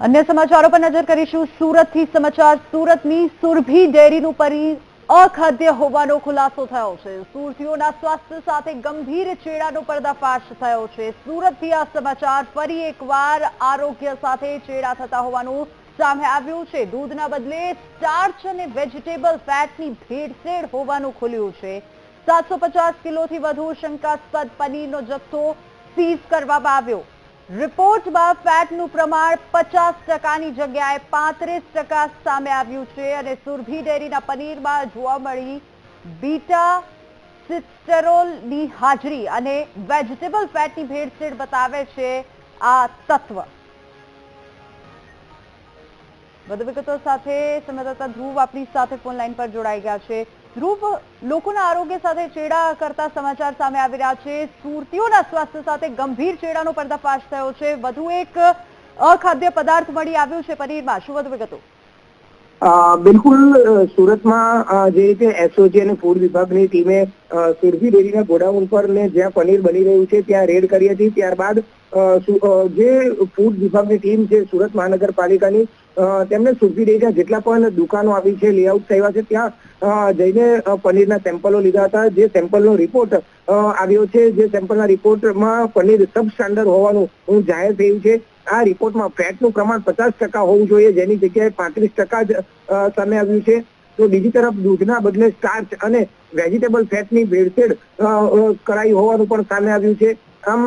અન્ય સમાચારો પર નજર કરીશું. સુરતથી સમાચાર. સુરતની સુરભી ડેરીનું પરી અખાદ્ય હોવાનો ખુલાસો થયો છે. સુરતીઓના સ્વાસ્થ્ય સાથે ગંભીર ચેડાનો પર્દાફાશ થયો છે. સુરતથી આ સમાચાર ફરી એકવાર આરોગ્ય સાથે ચેડા થતા હોવાનું સામે આવ્યું છે. દૂધના બદલે સ્ટાર્ચ અને વેજીટેબલ ફેટની ભેળસેળ હોવાનું ખુલ્યું છે. સાતસો પચાસ કિલોથી વધુ શંકાસ્પદ પનીરનો જથ્થો સીઝ કરવામાં આવ્યો. રિપોર્ટમાં ફેટનું પ્રમાણ પચાસ ટકાની જગ્યાએ પાંત્રીસ ટકા સામે આવ્યું છે અને સુરભી ડેરીના પનીરમાં જોવા મળી બીટા, સિસ્ટરોલની હાજરી અને વેજીટેબલ ફેટની ભેળસેળ બતાવે છે આ તત્વ. વધુ વિગતો સાથે સંવાદદાતા ધ્રુવ આપણી સાથે ફોન લાઈન પર જોડાઈ ગયા છે. ધ્રુવ, લોકોના આરોગ્ય સાથે ચેડા કરતા સમાચાર સામે આવી રહ્યા છે. સુરતીઓના સ્વાસ્થ્ય સાથે ગંભીર ચેડાનો પર્દાફાશ થયો છે. વધુ એક અખાદ્ય પદાર્થ મળી આવ્યું છે પનીરમાં. શું વધુ વિગતો? બિલકુલ સુરતમાં જે રીતે એસઓજી અને ફૂડ વિભાગની ટીમે સુરભી ડેરીના ગોડાઉન પર ને જ્યાં પનીર બની રહ્યું છે, ત્યાં રેડ કરી હતી. ત્યારબાદ જે ફૂડ વિભાગની ટીમ છે સુરત મહાનગરપાલિકાની તેમણે સુરભી ડેરીના જેટલા પણ દુકાનો આવી છે લેઆઉટ થયા છે, ત્યાં જઈને પનીરના સેમ્પલો લીધા હતા. જે સેમ્પલનો રિપોર્ટ આવ્યો છે, જે સેમ્પલના રિપોર્ટમાં પનીર સબ સ્ટાન્ડર્ડ હોવાનું જાહેર થયું છે. આ રિપોર્ટમાં ફેટનું પ્રમાણ પચાસ ટકા હોવું જોઈએ, જેની જગ્યાએ પાંત્રીસ ટકા જ સામે આવ્યું છે. તો બીજી તરફ દૂધના બદલે સ્ટાર્ચ અને વેજીટેબલ ફેટની ભેળસેળ કરાઈ હોવાનું પણ સામે આવ્યું છે. આમ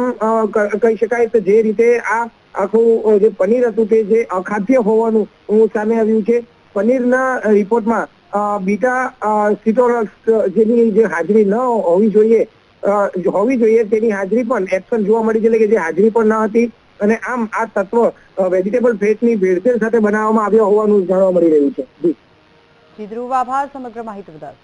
કહી શકાય કે જે રીતે આ આખું જે પનીર હતું તે જે અખાદ્ય હોવાનું સામે આવ્યું છે. પનીરના રિપોર્ટમાં બીટા સિટોરક્સ જેની જે હાજરી ન હોવી જોઈએ હોવી જોઈએ તેની હાજરી પણ એબસન્ટ જોવા મળી છે કે જે હાજરી પણ ન હતી. અને આમ આ તત્વ વેજીટેબલ ફેટની ભેળસેળ સાથે બનાવવામાં આવ્યો હોવાનું જાણવા મળી રહ્યું છે. જી. ધ્રુવ સમગ્ર માહિતી બદલ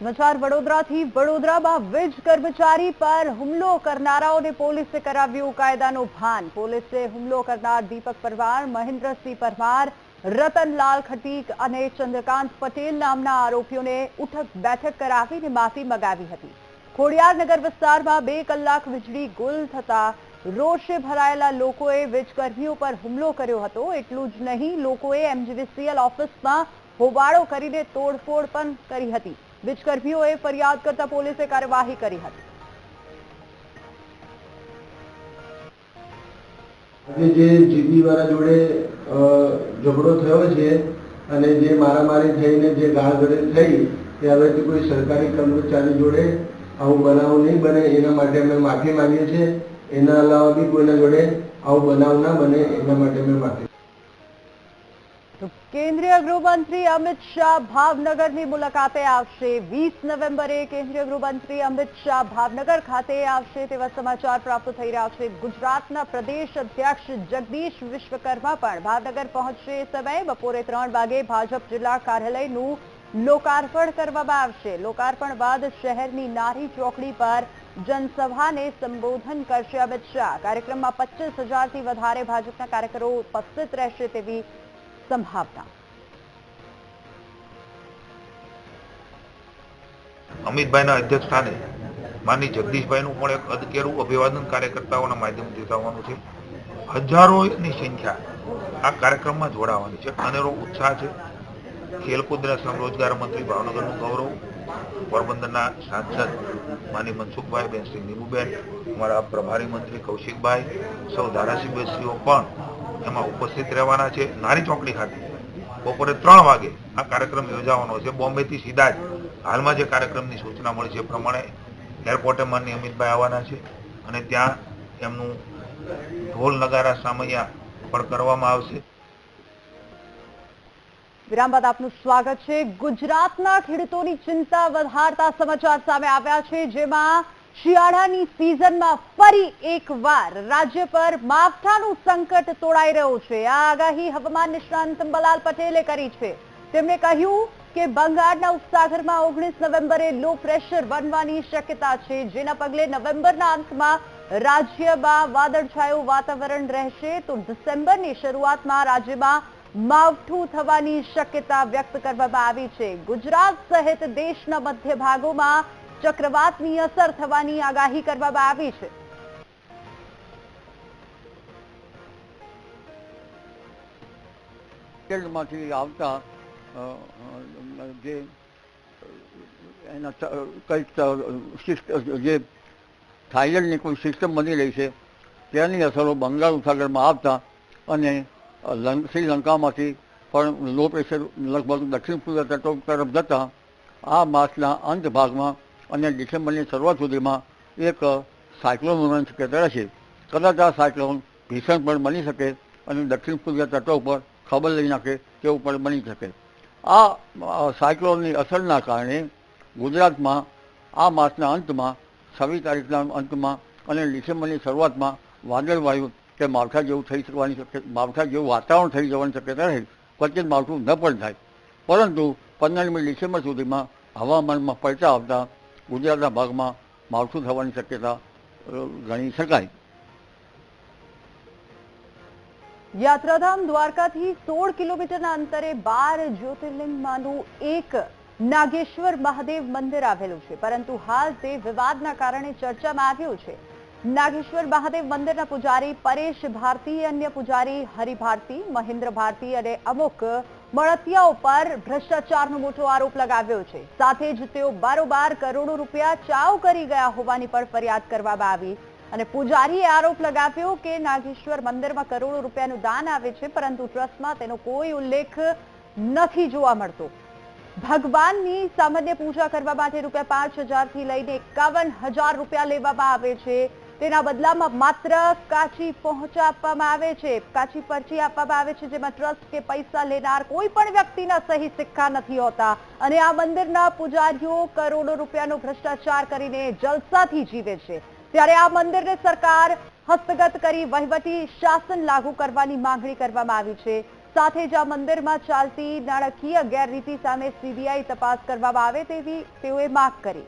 સમાચાર વડોદરાથી વડોદરામાં વીજ કર્મચારી પર હુમલો કરનારાઓને પોલીસે કરાવ્યું કાયદાનું ભાન. પોલીસે હુમલો કરનાર દીપક પરમાર, મહેન્દ્રસિંહ પરમાર, રતનલાલ ખટીક અને ચંદ્રકાંત પટેલ નામના આરોપીઓને ઉઠક બેઠક કરાવીને માફી મગાવી હતી. ખોડિયારનગર વિસ્તારમાં બે કલાક વીજળી ગુલ થતા રોષે ભરાયેલા લોકોએ વીજકર્મીઓ પર હુમલો કર્યો હતો. એટલું જ નહીં, લોકોએ એમજીવીસીએલ ઓફિસમાં હોબાળો કરીને તોડફોડ પણ કરી હતી. વીજકર્મીઓએ ફરિયાદ કરતા પોલીસે કાર્યવાહી કરી હતી. જે જીબી વાળા જોડે ઝઘડો થયો છે અને જે મારામારી થઈને જે ગાળગડેલ થઈ તે હવેથી કોઈ સરકારી કર્મચારી જોડે આવું બનાવ નહીં બને, એના માટે અમે માફી માંગીએ છીએ. એના અલાવા બી કોઈના જોડે આવું બનાવ ના બને, એના માટે અમે માફી તો કેન્દ્રીય ગૃહમંત્રી અમિત શાહ ભાવનગરની મુલાકાતે આવશે વીસ નવેમ્બરે કેન્દ્રીય ગૃહમંત્રી અમિત શાહ ભાવનગર ખાતે આવશે તેવા સમાચાર પ્રાપ્ત થઈ રહ્યા છે ગુજરાતના પ્રદેશ અધ્યક્ષ જગદીશ વિશ્વકર્મા પણ ભાવનગર પહોંચશે એ સમયે બપોરે ત્રણ વાગે ભાજપ જિલ્લા કાર્યાલયનું લોકાર્પણ કરવામાં આવશે લોકાર્પણ બાદ શહેરની નારી ચોકડી પર જનસભાને સંબોધન કરશે અમિત શાહ કાર્યક્રમમાં પચીસ હજારથી વધારે ભાજપના કાર્યકરો ઉપસ્થિત રહેશે તેવી સંભાવના અમિતભાઈના અધ્યક્ષ સ્થાને માની જગદીશભાઈનું પણ એક અદકેરું અભિવાદન કાર્યકર્તાઓના માધ્યમથી થવાનું છે. હજારોની સંખ્યા આ કાર્યક્રમમાં જોડાવાની છે. અનેરો ઉત્સાહ છે. ખેલકૂદના અને શ્રમ રોજગાર મંત્રી ભાવનગરનું ગૌરવ. પોરબંદરના સાંસદ માની મનસુખભાઈ, બેન શ્રી નીરુબેન અમારા પ્રભારી મંત્રી કૌશિકભાઈ, સૌ ધારાસભ્યશ્રીઓ પણ એમાં ઉપસ્થિત રહેવાના છે. નારી ચોકડી ખાતે. બપોરે ત્રણ વાગે આ કાર્યક્રમ યોજાવાનો છે. બોમ્બેથી સીધા જ હાલમાં જે કાર્યક્રમની સૂચના મળી છે પ્રમાણે એરપોર્ટે માનની અમિતભાઈ આવવાના છે અને ત્યાં એમનું ઢોલ નગારા સામૈયા પણ કરવામાં આવશે. વિરામ બાદ આપનું સ્વાગત છે. ગુજરાતના ખેડૂતોની ચિંતા વધારતા સમાચાર સામે આવ્યા છે, જેમાં શિયાળાની સિઝનમાં ફરી એકવાર રાજ્ય પર માવઠાનું સંકટ તોડાઈ રહ્યું છે. આ આગાહી હવામાન નિષ્ણાંત અંબાલાલ પટેલે કરી છે. તેમણે કહ્યું કે બંગાળના ઉપસાગરમાં ઓગણીસ નવેમ્બરે લો પ્રેશર બનવાની શક્યતા છે. જેના પગલે નવેમ્બરના અંતમાં રાજ્યમાં વાદળછાયું વાતાવરણ રહેશે. તો ડિસેમ્બરની શરૂઆતમાં રાજ્યમાં માવઠું થવાની શક્યતા વ્યક્ત કરવામાં આવી છે. ગુજરાત સહિત દેશના મધ્ય ભાગોમાં ચક્રવાતની અસર થવાની આગાહી કરવામાં આવી છે. માંથી આવતા જે, એના કંઈક જે થાઈલેન્ડની કોઈ સિસ્ટમ બની રહી છે, તેની અસરો બંગાળ ઉપસાગરમાં આવતા અને શ્રીલંકામાંથી પણ લો પ્રેશર લગભગ દક્ષિણ પૂર્વ તરફ જતા, આ માસના અંત ભાગમાં અને ડિસેમ્બરની શરૂઆત સુધીમાં એક સાયક્લોન બનવાની શક્યતા રહેશે. કદાચ આ સાયક્લોન ભીષણ પણ બની શકે અને દક્ષિણ પૂર્વીય તટો ઉપર ખબર લઈ નાખે તેવું પણ બની શકે. આ સાયક્લોનની અસરના કારણે ગુજરાતમાં આ માસના અંતમાં, છવ્વીસ તારીખના અંતમાં અને ડિસેમ્બરની શરૂઆતમાં વાદળવાયુ કે માવઠા જેવું થઈ શકવાની શક્યતા માવઠા જેવું વાતાવરણ થઈ જવાની શક્યતા રહે, ક્વચિત માવઠું ન પણ થાય. પરંતુ પંદરમી ડિસેમ્બર સુધીમાં હવામાનમાં પલટા આવતા ગુજરાતના ભાગમાં માવઠું થવાની શક્યતા ગણી શકાય. યાત્રાધામ દ્વારકાથી સોળ કિલોમીટરના અંતરે બાર જ્યોતિર્લિંગમાંનું એક નાગેશ્વર મહાદેવ મંદિર આવેલું છે. પરંતુ હાલ તે વિવાદના કારણે ચર્ચામાં આવ્યું છે. નાગેશ્વર મહાદેવ મંદિરના પૂજારી પરેશ ભારતી, અન્ય પૂજારી હરિભારતી મહેન્દ્ર ભારતી અને અમુક મળતિયાઓ પર ભ્રષ્ટાચારનો મોટો આરોપ લગાવ્યો છે. સાથે જ તેઓ બારોબાર કરોડો રૂપિયા ચાવ કરી ગયા હોવાની પણ ફરિયાદ કરવામાં આવી. અને પૂજારીએ આરોપ લગાવ્યો કે નાગેશ્વર મંદિરમાં કરોડો રૂપિયાનું દાન આવે છે, પરંતુ ટ્રસ્ટમાં તેનો કોઈ ઉલ્લેખ નથી જોવા મળતો. ભગવાનની સામાન્ય પૂજા કરવા માટે રૂપિયા પાંચ હજારથી લઈને એકાવન હજાર રૂપિયા લેવામાં આવે છે. તેના બદલામાં માત્ર કાચી પહોંચા આપવામાં આવે છે. કાચી પરચી આપવામાં આવે છે, જેમાં ટ્રસ્ટ કે પૈસા લેનાર કોઈ પણ વ્યક્તિના સહી સિક્કા નથી હોતા. અને આ મંદિરના પૂજારીઓ કરોડો રૂપિયાનો ભ્રષ્ટાચાર કરીને જલસાથી જીવે છે. ત્યારે આ મંદિરને સરકાર હસ્તગત કરી વહીવટી શાસન લાગુ કરવાની માંગણી કરવામાં આવી છે. સાથે જ આ મંદિરમાં ચાલતી નાણાકીય ગેરરીતિ સામે સીબીઆઈ તપાસ કરવામાં આવે તેવી તેઓએ માંગ કરી.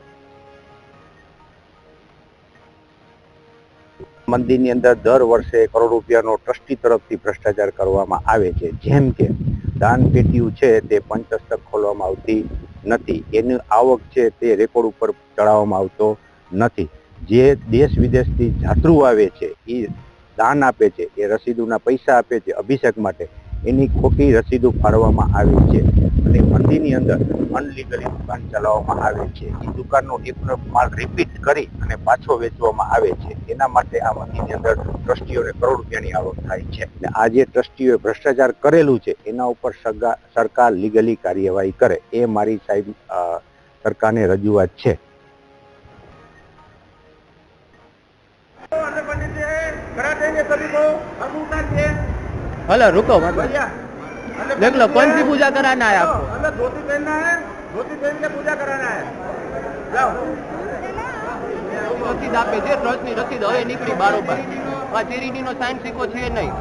મંદિરની અંદર દર વર્ષે કરોડ રૂપિયાનો ટ્રસ્ટી તરફથી ભ્રષ્ટાચાર કરવામાં આવે છે. જેમ કે દાન પેટીઓ છે તે પંચસ્તક ખોલવામાં આવતી નથી. એની આવક છે તે રેકોર્ડ ઉપર ચડાવવામાં આવતો નથી. જે દેશ વિદેશથી જાત્રુ આવે છે એ દાન આપે છે, એ રસીદોના પૈસા આપે છે અભિષેક માટે. એની ખોટી રસીદો ફાળવવામાં આવે છે. અને મંદિરની અંદર અનલીગલી દુકાન ચલાવવામાં આવે છે. એ દુકાનનો એકનો માલ રિપીટ કરી અને પાછો વેચવામાં આવે છે. એના માટે આ મંદિરની અંદર ટ્રસ્ટીઓને કરોડ રૂપિયાની આવક થાય છે. અને આ જે ટ્રસ્ટીઓએ ભ્રષ્ટાચાર કરેલું છે, એના ઉપર સરકાર લીગલી કાર્યવાહી કરે. એ મારી સાહેબ સરકારને રજૂઆત છે. हेलो रुको मतलब देख लो कौन सी पूजा कराना है आपको धोती पहनना है धोती पहन के पूजा कराना है जाओ રસીદ આપે છે ટ્રસ્ટની રસીદ હવે નીકળી બારોબાર આ ચેરિટીનો સાઇન સિક્કો છે નહીં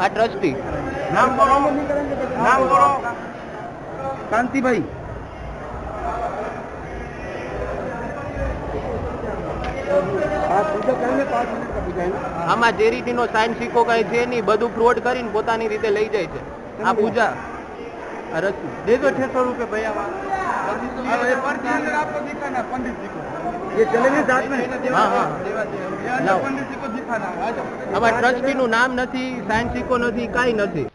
આ ટ્રસ્ટી नाम बोलो नाम बोलो कांति આમાં જે રીતનો સાયન્સ શીખો કઈ છે નહીં બધું ફ્રોડ કરીને પોતાની રીતે લઈ જાય છે. આ પૂજા. રસી દેજો અઠ્યાસો નામ નથી સાયન્સિકો નથી કઈ નથી.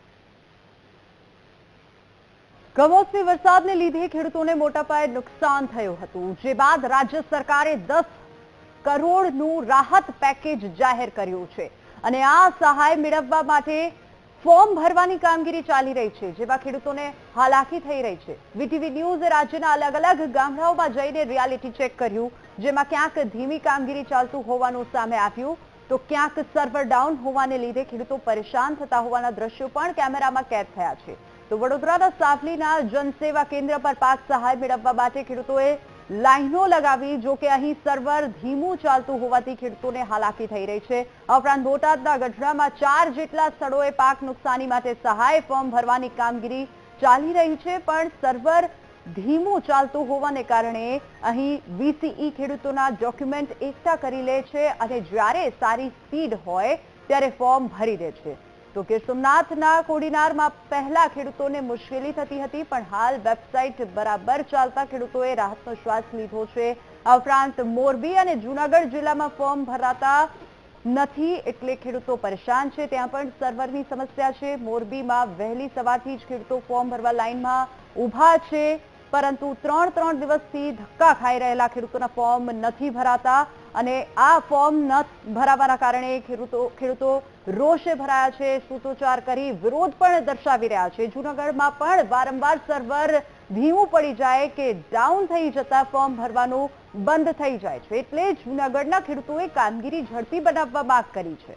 કમોસમી વરસાદને લીધે ખેડૂતોને મોટા પાયે નુકસાન થયું હતું. જે બાદ રાજ્ય સરકારે દસ કરોડનું રાહત પેકેજ જાહેર કર્યું છે. અને આ સહાય મેળવવા માટે ફોર્મ ભરવાની કામગીરી ચાલી રહી છે, જેમાં ખેડૂતોને હાલાકી થઈ રહી છે. વીટીવી ન્યૂઝે રાજ્યના અલગ અલગ ગામડાઓમાં જઈને રિયાલિટી ચેક કર્યું, જેમાં ક્યાંક ધીમી કામગીરી ચાલતું હોવાનું સામે આવ્યું. તો ક્યાંક સર્વર ડાઉન હોવાને લીધે ખેડૂતો પરેશાન થતા હોવાના દ્રશ્યો પણ કેમેરામાં કેદ થયા છે. તો વડોદરાના સાવલીના જનસેવા કેન્દ્ર પર પાક સહાય મેળવવા માટે ખેડૂતોએ લાઈનો લગાવી જો કે અહીં સર્વર ધીમું ચાલતું હોવાથી ખેડૂતોને હાલાકી થઈ રહી છે. ઉપરાંત બોટાદના ગઢડામાં ચાર જેટલા સ્થળોએ પાક નુકસાની માટે સહાય ફોર્મ ભરવાની કામગીરી ચાલી રહી છે, પણ સર્વર ધીમું ચાલતું હોવાને કારણે અહીં વીસીઈ ખેડૂતોના ડોક્યુમેન્ટ એકઠા કરી લે છે અને જ્યારે સારી સ્પીડ હોય ત્યારે ફોર્મ ભરી દે છે. તો કે સોમનાથના કોડીનારમાં પહેલા ખેડૂતોને મુશ્કેલી થતી હતી, પણ હાલ વેબસાઇટ બરાબર ચાલતા ખેડૂતોએ રાહતનો શ્વાસ લીધો છે. આ ઉપરાંત મોરબી અને જૂનાગઢ જિલ્લામાં ફોર્મ ભરાતા નથી એટલે ખેડૂતો પરેશાન છે. ત્યાં પણ સર્વરની સમસ્યા છે. મોરબીમાં વહેલી સવારથી જ ખેડૂતો ફોર્મ ભરવા લાઈનમાં ઊભા છે. પરંતુ ત્રણ ત્રણ દિવસથી ધક્કા ખાઈ રહેલા ખેડૂતોના ફોર્મ નથી ભરાતા અને આ ફોર્મ ન ભરાવાના કારણે ખેડૂતો ખેડૂતો રોષે ભરાયા છે, સૂત્રોચ્ચાર કરી વિરોધ પણ દર્શાવી રહ્યા છે. જૂનાગઢમાં પણ વારંવાર સર્વર ધીમું પડી જાય કે ડાઉન થઈ જતા ફોર્મ ભરવાનું બંધ થઈ જાય છે. એટલે જૂનાગઢના ખેડૂતોએ કામગીરી ઝડપી બનાવવા માંગ કરી છે.